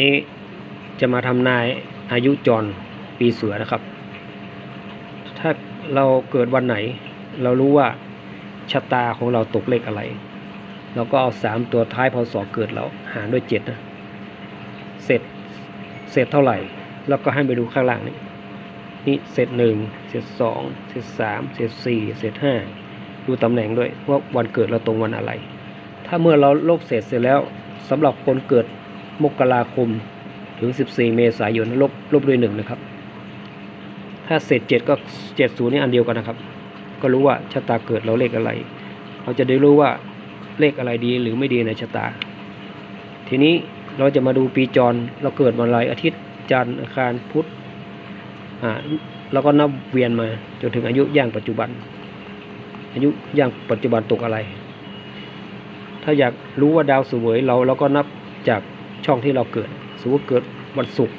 นี้จะมาทำนายอายุจรปีเสือนะครับ ถ้าเราเกิดวันไหน เรารู้ว่าชะตาของเราตกเลขอะไร เราก็เอาสามตัวท้ายพศเกิดเราหารด้วยเจ็ดนะ เสร็จเสร็จเท่าไหร่ แล้วก็ให้ไปดูข้างล่างนี้นี่เศษหนึ่งเศษสองเศษสามเศษสี่เศษห้าดูตำแหน่งด้วยว่าวันเกิดเราตรงวันอะไร ถ้าเมื่อเราลบเศษเสร็จแล้วสำหรับคนเกิด มกราคมถึง 14 เมษายนลบลบด้วยหนึ่งนะครับ ถ้าเศษเจ็ดก็เจ็ดศูนย์นี่อันเดียวกันนะครับ ก็รู้ว่าชะตาเกิดเราเลขอะไร เราจะได้รู้ว่าเลขอะไรดีหรือไม่ดีในชะตา ทีนี้เราจะมาดูปีจรเราเกิดวันอะไรอาทิตย์จันทร์อังคารพุธอ่าแล้วก็นับเวียนมาจนถึงอายุย่างปัจจุบัน อายุย่างปัจจุบันตกอะไร ถ้าอยากรู้ว่าดาวสวยเราเราก็นับจาก ช่องที่เราเกิด สมมติเกิดวันศุกร์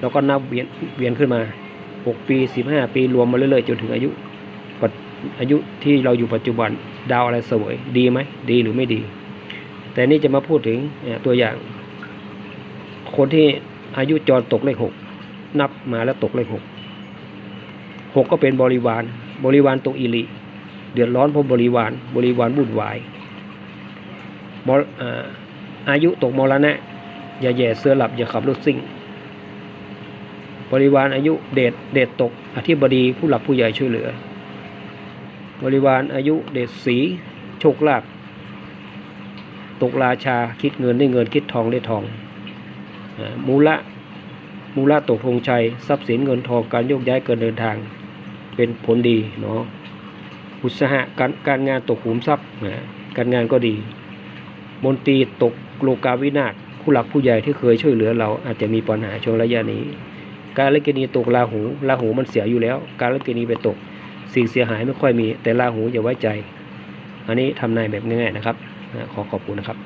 เราก็นับเวียนเวียนขึ้นมา 6 ปี 15 ปีรวมมาเรื่อยๆจนถึงอายุปัจอายุที่เราอยู่ปัจจุบันดาวอะไรเสวยดีไหมดีหรือไม่ดี แต่นี่จะมาพูดถึงตัวอย่าง คนที่อายุจรตกเลขหกนับมาแล้วตกเลขหกหกก็เป็นบริวาร บริวารตกอิริเดือดร้อนเพราะบริวาร บริวารวุ่นวายออายุตกมรณะ อย่าแย่เสื้อหลับ อย่าขับรถซิ่ง บริวารอายุเดชเดชตก อธิบดีผู้หลักผู้ใหญ่ช่วยเหลือ บริวารอายุเดชสีโชคลาภตกราชาคิดเงินได้เงินคิดทองได้ทอง มูละมูละตกธงชัยทรัพย์สินเงินทองการโยกย้ายเกินเดินทาง เป็นผลดีเนาะอุตสาหะการการงานตกขุมทรัพย์การงานก็ดี มนตรีตกโลกาวินาศ ผู้หลักผู้ใหญ่ที่เคยช่วยเหลือเราอาจจะมีปัญหาช่วงระยะนี้ การละกินีตกราหูราหูมันเสียอยู่แล้ว การละกินีไปตก สิ่งเสียหายไม่ค่อยมี แต่ราหูอย่าไว้ใจ อันนี้ทำนายแบบง่ายๆนะครับ ขอขอบคุณนะครับ